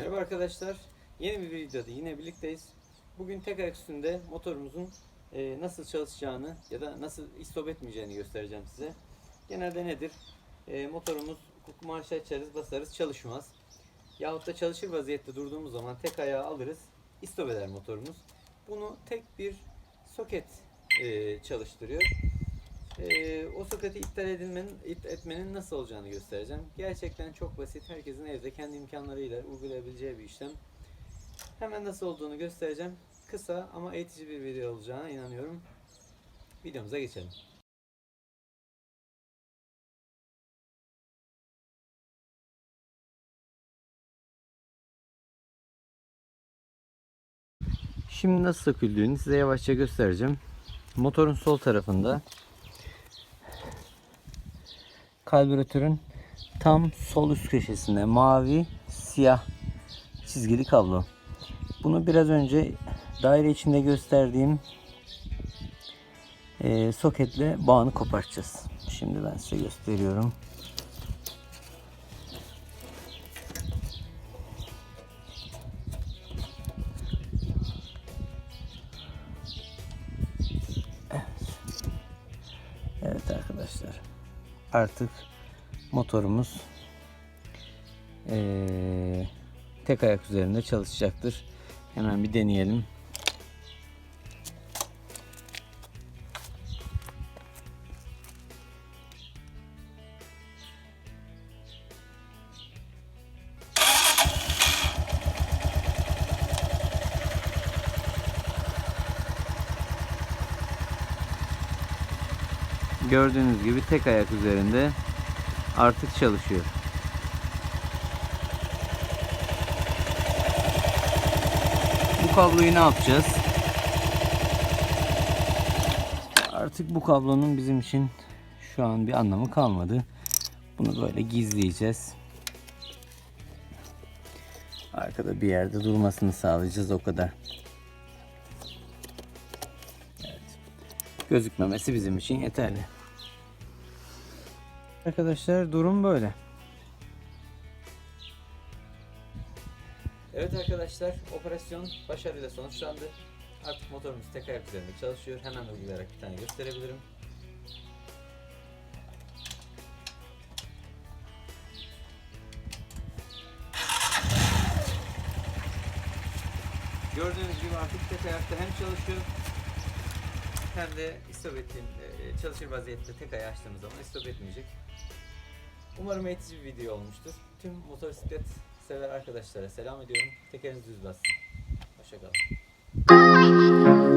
Merhaba arkadaşlar. Yeni bir videoda yine birlikteyiz. Bugün tek ayak üstünde motorumuzun e, nasıl çalışacağını ya da nasıl istop etmeyeceğini göstereceğim size. Genelde nedir? E, motorumuz marş açarız, basarız, çalışmaz. Yahut da çalışır vaziyette durduğumuz zaman tek ayağı alırız, istop eder motorumuz. Bunu tek bir soket e, çalıştırıyor. Ee, o soketi iptal edilmenin, it- etmenin nasıl olacağını göstereceğim. Gerçekten çok basit. Herkesin evde kendi imkanlarıyla uygulayabileceği bir işlem. Hemen nasıl olduğunu göstereceğim. Kısa ama eğitici bir video olacağına inanıyorum. Videomuza geçelim. Şimdi nasıl söküldüğünü size yavaşça göstereceğim. Motorun sol tarafında karbüratörün tam sol üst köşesinde mavi siyah çizgili kablo. Bunu biraz önce daire içinde gösterdiğim eee, soketle bağını kopartacağız. Şimdi ben size gösteriyorum. Evet arkadaşlar. Artık motorumuz eee, tek ayak üzerinde çalışacaktır. Hemen bir deneyelim. Gördüğünüz gibi tek ayak üzerinde artık çalışıyor. Bu kabloyu ne yapacağız? Artık bu kablonun bizim için şu an bir anlamı kalmadı. Bunu böyle gizleyeceğiz. Arkada bir yerde durmasını sağlayacağız o kadar. Evet. Gözükmemesi bizim için yeterli. Arkadaşlar durum böyle. Evet arkadaşlar operasyon başarıyla sonuçlandı. Artık motorumuz tek ayak üzerinde çalışıyor. Hemen uygulayarak bir tane gösterebilirim. Gördüğünüz gibi artık tek ayakta hem çalışıyor hem de istop ettiğim, çalışır vaziyette tek ayağı açtığımız zaman istop etmeyecek. Umarım eğitici bir video olmuştur. Tüm motosiklet sever arkadaşlara selam ediyorum. Tekeriniz düz bassın. Hoşçakalın.